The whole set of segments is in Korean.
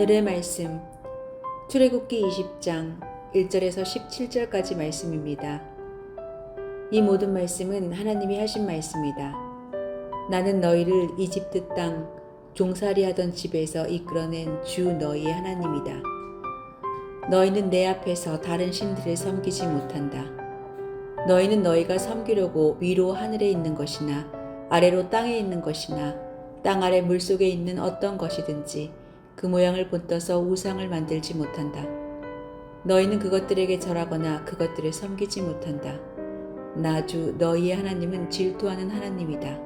오늘의 말씀 출애굽기 20장 1절에서 17절까지 말씀입니다. 이 모든 말씀은 하나님이 하신 말씀이다. 나는 너희를 이집트 땅 종살이 하던 집에서 이끌어낸 주 너희의 하나님이다. 너희는 내 앞에서 다른 신들을 섬기지 못한다. 너희는 너희가 섬기려고 위로 하늘에 있는 것이나 아래로 땅에 있는 것이나 땅 아래 물 속에 있는 어떤 것이든지 그 모양을 본떠서 우상을 만들지 못한다. 너희는 그것들에게 절하거나 그것들을 섬기지 못한다. 나주 너희의 하나님은 질투하는 하나님이다.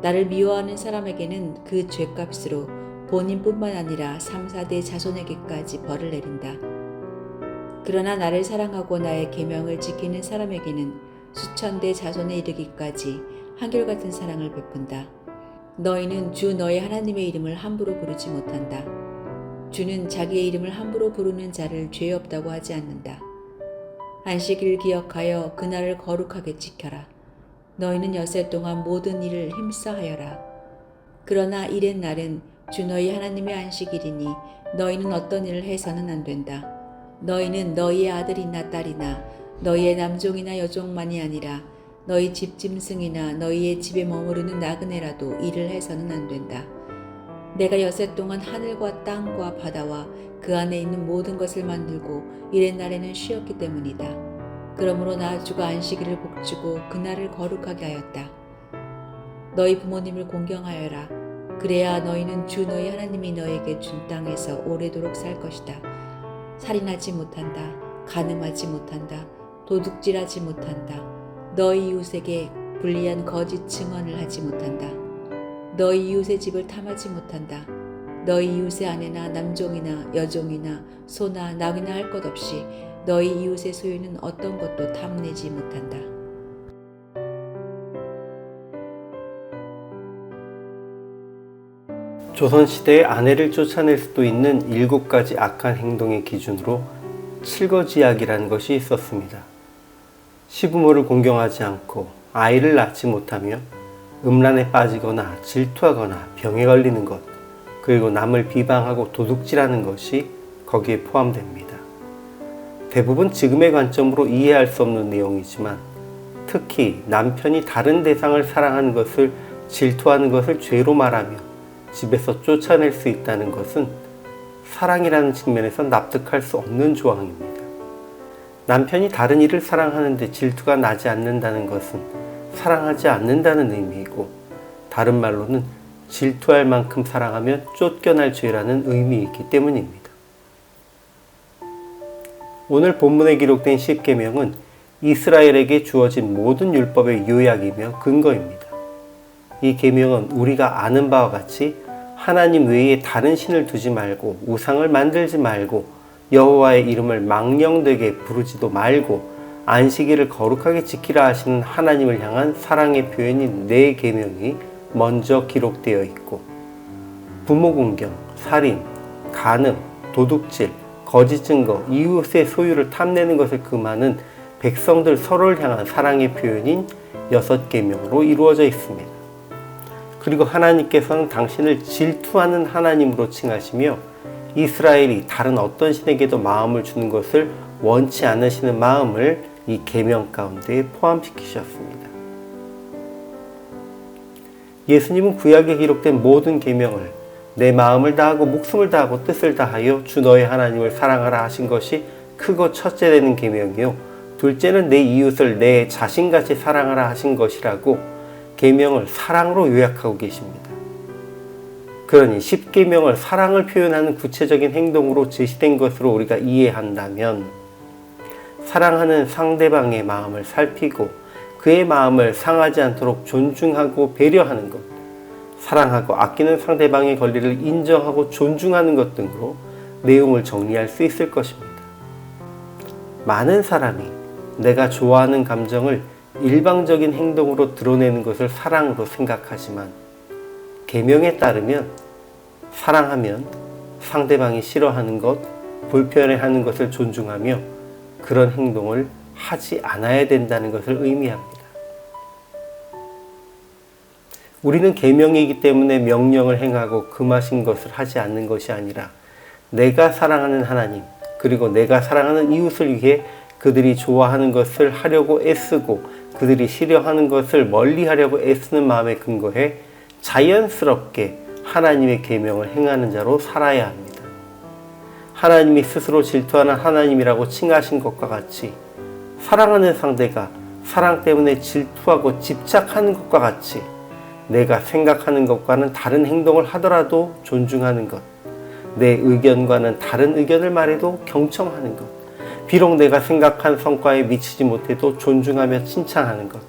나를 미워하는 사람에게는 그 죄값으로 본인뿐만 아니라 3, 4대 자손에게까지 벌을 내린다. 그러나 나를 사랑하고 나의 계명을 지키는 사람에게는 수천 대 자손에 이르기까지 한결같은 사랑을 베푼다. 너희는 주 너희 하나님의 이름을 함부로 부르지 못한다. 주는 자기의 이름을 함부로 부르는 자를 죄 없다고 하지 않는다. 안식일을 기억하여 그날을 거룩하게 지켜라. 너희는 여세 동안 모든 일을 힘써하여라. 그러나 일의 날은 주 너희 하나님의 안식일이니 너희는 어떤 일을 해서는 안 된다. 너희는 너희의 아들이나 딸이나 너희의 남종이나 여종만이 아니라 너희 집 짐승이나 너희의 집에 머무르는 나그네라도 일을 해서는 안 된다. 내가 여세 동안 하늘과 땅과 바다와 그 안에 있는 모든 것을 만들고 일의 날에는 쉬었기 때문이다. 그러므로 나 주가 안식일을 복주고 그날을 거룩하게 하였다. 너희 부모님을 공경하여라. 그래야 너희는 주 너희 하나님이 너에게 준 땅에서 오래도록 살 것이다. 살인하지 못한다. 간음하지 못한다. 도둑질하지 못한다. 너희 이웃에게 불리한 거짓 증언을 하지 못한다. 너희 이웃의 집을 탐하지 못한다. 너희 이웃의 아내나 남종이나 여종이나 소나 낙이나 할 것 없이 너희 이웃의 소유는 어떤 것도 탐내지 못한다. 조선시대의 아내를 쫓아낼 수도 있는 일곱 가지 악한 행동의 기준으로 칠거지약이라는 것이 있었습니다. 시부모를 공경하지 않고 아이를 낳지 못하며 음란에 빠지거나 질투하거나 병에 걸리는 것, 그리고 남을 비방하고 도둑질하는 것이 거기에 포함됩니다. 대부분 지금의 관점으로 이해할 수 없는 내용이지만 특히 남편이 다른 대상을 사랑하는 것을 질투하는 것을 죄로 말하며 집에서 쫓아낼 수 있다는 것은 사랑이라는 측면에서 납득할 수 없는 조항입니다. 남편이 다른 이를 사랑하는데 질투가 나지 않는다는 것은 사랑하지 않는다는 의미이고 다른 말로는 질투할 만큼 사랑하면 쫓겨날 죄라는 의미이기 때문입니다. 오늘 본문에 기록된 십계명은 이스라엘에게 주어진 모든 율법의 요약이며 근거입니다. 이 계명은 우리가 아는 바와 같이 하나님 외에 다른 신을 두지 말고 우상을 만들지 말고 여호와의 이름을 망령되게 부르지도 말고 안식일을 거룩하게 지키라 하시는 하나님을 향한 사랑의 표현인 네 계명이 먼저 기록되어 있고 부모 공경, 살인, 간음, 도둑질, 거짓 증거, 이웃의 소유를 탐내는 것을 금하는 백성들 서로를 향한 사랑의 표현인 여섯 계명으로 이루어져 있습니다. 그리고 하나님께서는 당신을 질투하는 하나님으로 칭하시며 이스라엘이 다른 어떤 신에게도 마음을 주는 것을 원치 않으시는 마음을 이 계명 가운데 포함시키셨습니다. 예수님은 구약에 기록된 모든 계명을 내 마음을 다하고 목숨을 다하고 뜻을 다하여 주 너의 하나님을 사랑하라 하신 것이 크고 첫째 되는 계명이요 둘째는 내 이웃을 내 자신같이 사랑하라 하신 것이라고 계명을 사랑으로 요약하고 계십니다. 그러니 십계명을 사랑을 표현하는 구체적인 행동으로 제시된 것으로 우리가 이해한다면 사랑하는 상대방의 마음을 살피고 그의 마음을 상하지 않도록 존중하고 배려하는 것, 사랑하고 아끼는 상대방의 권리를 인정하고 존중하는 것 등으로 내용을 정리할 수 있을 것입니다. 많은 사람이 내가 좋아하는 감정을 일방적인 행동으로 드러내는 것을 사랑으로 생각하지만 계명에 따르면 사랑하면 상대방이 싫어하는 것, 불편해하는 것을 존중하며 그런 행동을 하지 않아야 된다는 것을 의미합니다. 우리는 계명이기 때문에 명령을 행하고 금하신 것을 하지 않는 것이 아니라 내가 사랑하는 하나님, 그리고 내가 사랑하는 이웃을 위해 그들이 좋아하는 것을 하려고 애쓰고 그들이 싫어하는 것을 멀리 하려고 애쓰는 마음에 근거해 자연스럽게 하나님의 계명을 행하는 자로 살아야 합니다. 하나님이 스스로 질투하는 하나님이라고 칭하신 것과 같이 사랑하는 상대가 사랑 때문에 질투하고 집착하는 것과 같이 내가 생각하는 것과는 다른 행동을 하더라도 존중하는 것, 내 의견과는 다른 의견을 말해도 경청하는 것, 비록 내가 생각한 성과에 미치지 못해도 존중하며 칭찬하는 것,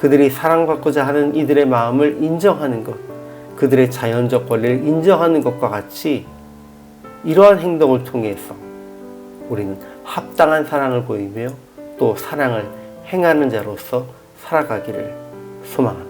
그들이 사랑받고자 하는 이들의 마음을 인정하는 것, 그들의 자연적 권리를 인정하는 것과 같이 이러한 행동을 통해서 우리는 합당한 사랑을 보이며 또 사랑을 행하는 자로서 살아가기를 소망합니다.